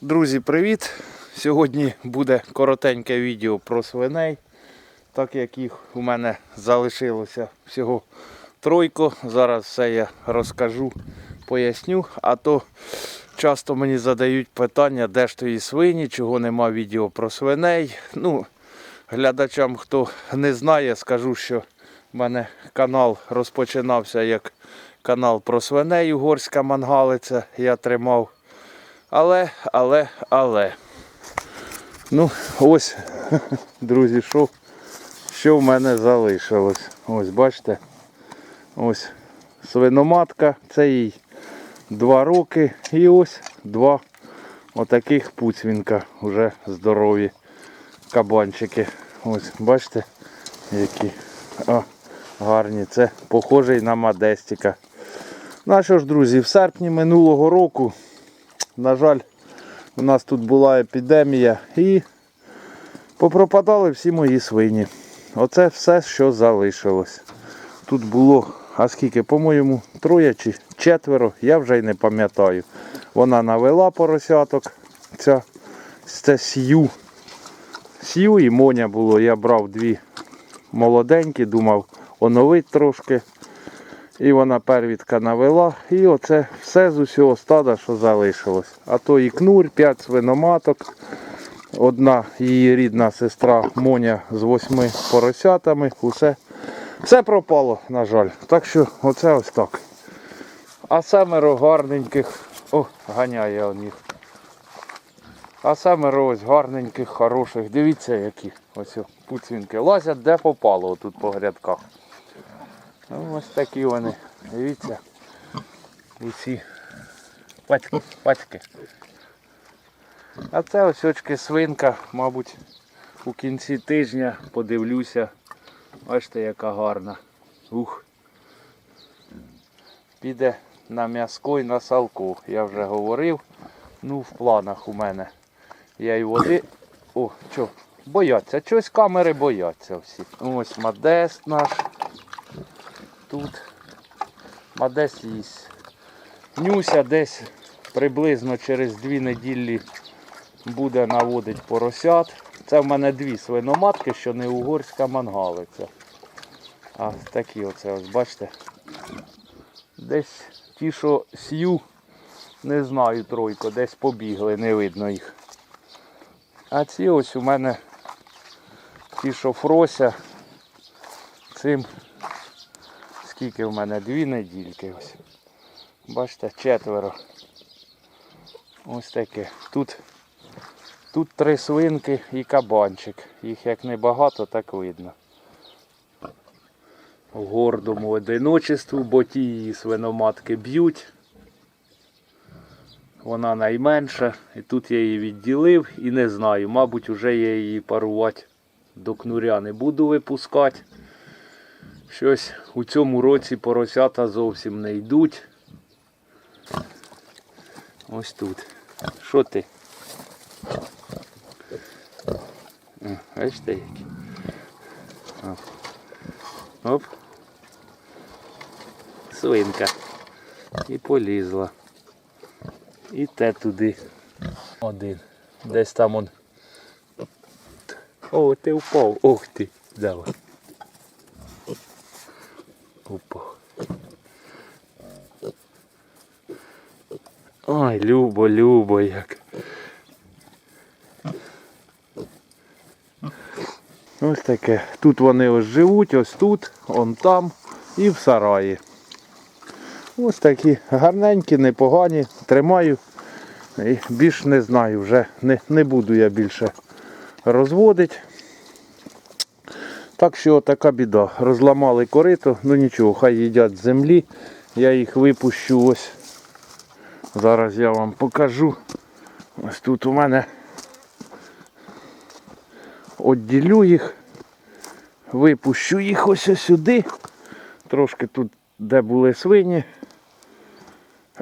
Друзі, привіт! Сьогодні буде коротеньке відео про свиней. Так як їх у мене залишилося всього тройко. Зараз все я розкажу, поясню. А то часто мені задають питання, де ж тої свині, чого нема відео про свиней. Ну, глядачам, хто не знає, скажу, що в мене канал розпочинався як канал про свиней Угорська мангалиця. Я тримав. Але, але, але. Ну, ось, друзі, що, що в мене залишилось. Ось, бачите. Ось свиноматка, це їй два роки. І ось два отаких пуцвінка, вже здорові кабанчики. Ось, бачите, які а, гарні. Це похожий на Модестика. Ну а що ж, друзі, в серпні минулого року на жаль, у нас тут була епідемія і попропадали всі мої свині. Оце все, що залишилось. Тут було, а скільки, по-моєму, троє чи четверо, я вже й не пам'ятаю. Вона навела поросяток. Ця, це сью. Сью і моня було. Я брав дві молоденькі, думав оновить трошки. І вона первідка навела. І оце все з усього стада, що залишилось. А то і кнур, 5 свиноматок. Одна її рідна сестра Моня з восьми поросятами. Усе, все пропало, на жаль. Так що оце ось так. А семеро гарненьких. О, ганяє он їх. А семеро ось гарненьких, хороших. Дивіться які. Ось пуцвінки. Лазять де попало тут по грядках. Ну, ось такі вони. Дивіться. Усі пачки. пачки. А це ось очки свинка, мабуть, у кінці тижня подивлюся. Бачите, яка гарна. Ух. Піде на м'яско і на салку. Я вже говорив. Ну, в планах у мене. Я й води. О, що? Бояться. Чогось камери бояться всі. Ось модест наш тут а десь їсть. Нюся десь приблизно через дві неділі буде наводити поросят. Це в мене дві свиноматки, що не угорська мангалиця. А такі оце ось, бачите. Десь ті, що с'ю, не знаю тройко, десь побігли, не видно їх. А ці ось у мене ті, що фрося, цим скільки в мене дві недільки ось. Бачите, четверо. Ось таке. Тут, тут три свинки і кабанчик. Їх як небагато, так видно. В гордому одиночеству, бо ті її свиноматки б'ють. Вона найменша. І тут я її відділив і не знаю. Мабуть, вже я її парувати до кнуря не буду випускати. Щось у цьому році поросята зовсім не йдуть. Ось тут. Що ти? Бачите які? Оп. Оп. Свинка. І полізла. І те туди. Один. Десь там он. О, ти впав. Ох ти. Давай. Опа. Ой, любо, любо як. Ось таке. Тут вони ось живуть, ось тут, он там і в сараї. Ось такі гарненькі, непогані. Тримаю. І більш не знаю, вже не, не буду я більше розводити. Так що така біда. Розламали корито, ну нічого, хай їдять з землі. Я їх випущу ось. Зараз я вам покажу. Ось тут у мене відділю їх, випущу їх ось сюди. Трошки тут, де були свині.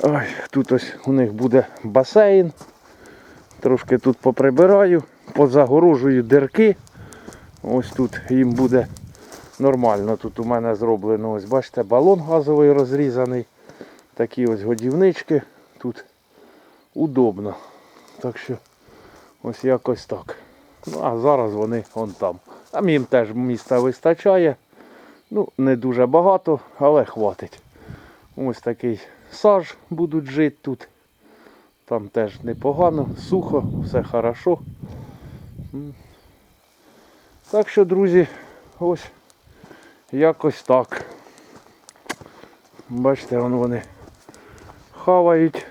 Ой, тут ось у них буде басейн. Трошки тут поприбираю, позагорожую дирки. Ось тут їм буде нормально. Тут у мене зроблено, ось бачите, балон газовий розрізаний. Такі ось годівнички. Тут удобно. Так що ось якось так. Ну а зараз вони вон там. Там їм теж місця вистачає. Ну, не дуже багато, але хватить. Ось такий саж будуть жити тут. Там теж непогано, сухо, все хорошо. Так що, друзі, ось якось так. Бачите, вон вони хавають.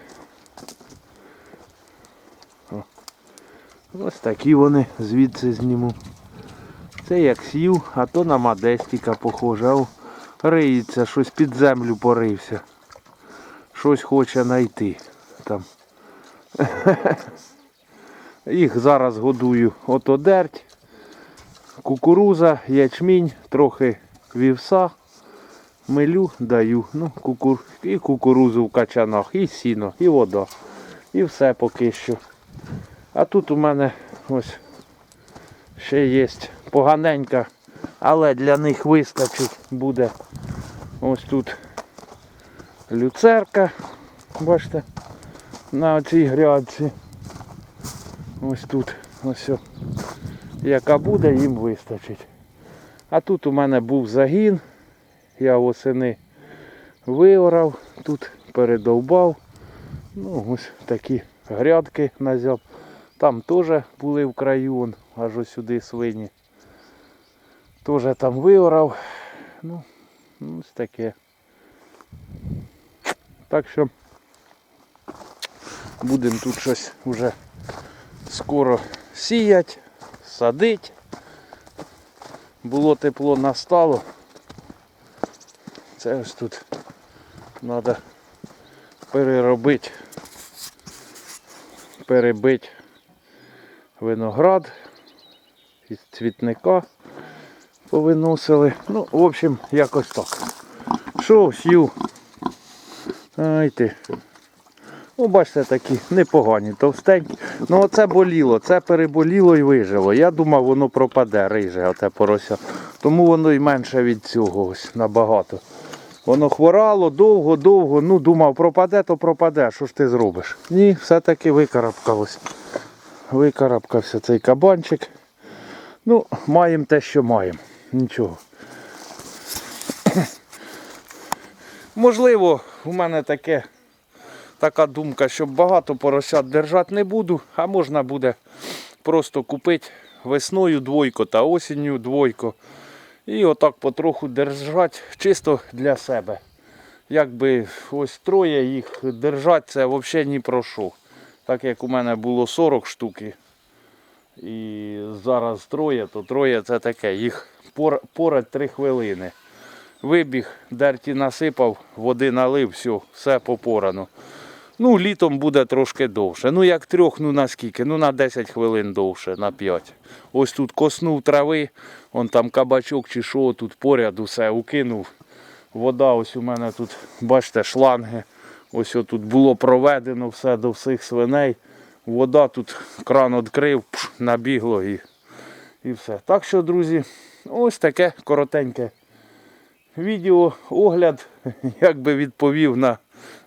Ось такі вони звідси зніму. Це як сів, а то на модестіка похоже. А риється, щось під землю порився. Щось хоче знайти там. Їх зараз годую ото дерть, кукуруза, ячмінь, трохи вівса, милю даю. Ну, кукур... І кукурузу в качанах, і сіно, і вода. І все поки що. А тут у мене ось ще є поганенька, але для них вистачить буде ось тут люцерка. Бачите, на цій грядці. Ось тут ось. Яка буде, їм вистачить. А тут у мене був загін. Я восени виорав, тут передовбав. Ну, ось такі грядки назяв. Там теж були в краю, он, аж ось сюди свині. Теж там виорав. Ну, ось таке. Так що будемо тут щось вже скоро сіять, садить. Було тепло настало. Це ось тут треба переробити, перебити виноград із цвітника повиносили. Ну, в общем, якось так. Що, сів. Ай. Ну, бачите, такі непогані, товстенькі. Ну оце боліло, це переболіло і вижило. Я думав, воно пропаде, риже, оте порося. Тому воно і менше від цього ось набагато. Воно хворало довго-довго, ну думав, пропаде, то пропаде. Що ж ти зробиш? Ні, все-таки викарабкалось. Викарабкався цей кабанчик. Ну, маємо те, що маємо. Нічого. Можливо, у мене таке, така думка, що багато поросят держати не буду, а можна буде просто купити весною двойко та осінню двойко. І отак потроху держати чисто для себе. Якби ось троє їх держати, це взагалі ні про що. Так як у мене було 40 штуки. І зараз троє, то троє це таке. Їх пор- порать 3 хвилини. Вибіг, дерті насипав, води налив, все, все попорано. Ну, літом буде трошки довше. Ну, як трьох, ну на скільки? Ну на 10 хвилин довше, на 5. Ось тут коснув трави, он там кабачок чи що, тут поряд усе укинув. Вода ось у мене тут, бачите, шланги. Ось тут було проведено все до всіх свиней. Вода тут кран відкрив, пш, набігло і, і все. Так що, друзі, ось таке коротеньке відео, огляд, як би відповів на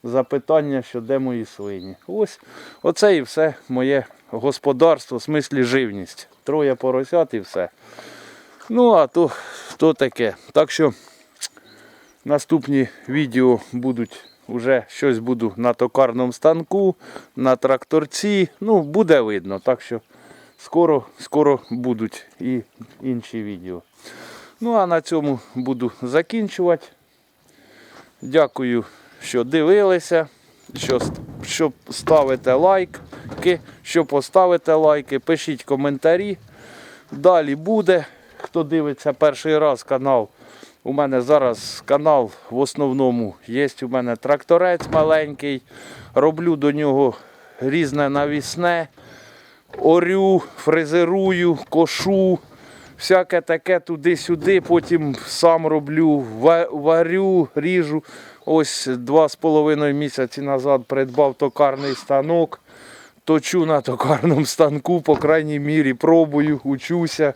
запитання, що де мої свині. Ось оце і все моє господарство, в смислі живність. Троє поросят і все. Ну, а то, то таке. Так що наступні відео будуть вже щось буду на токарному станку, на тракторці. Ну, буде видно. Так що скоро, скоро будуть і інші відео. Ну а на цьому буду закінчувати. Дякую, що дивилися. Що, що ставите лайки, що поставите лайки, пишіть коментарі. Далі буде. Хто дивиться перший раз канал. У мене зараз канал в основному є у мене тракторець маленький. Роблю до нього різне навісне. Орю, фрезерую, кошу всяке таке туди-сюди, потім сам роблю, варю, ріжу. Ось два з половиною місяці назад придбав токарний станок. Точу на токарному станку, по крайній мірі, пробую, учуся.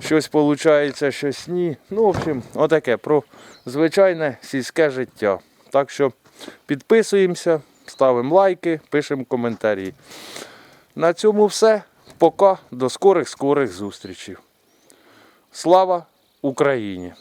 Щось виходить, щось ні. Ну, в общем, отаке про звичайне сільське життя. Так що підписуємося, ставимо лайки, пишемо коментарі. На цьому все. Пока. До скорих скорих зустрічей. Слава Україні!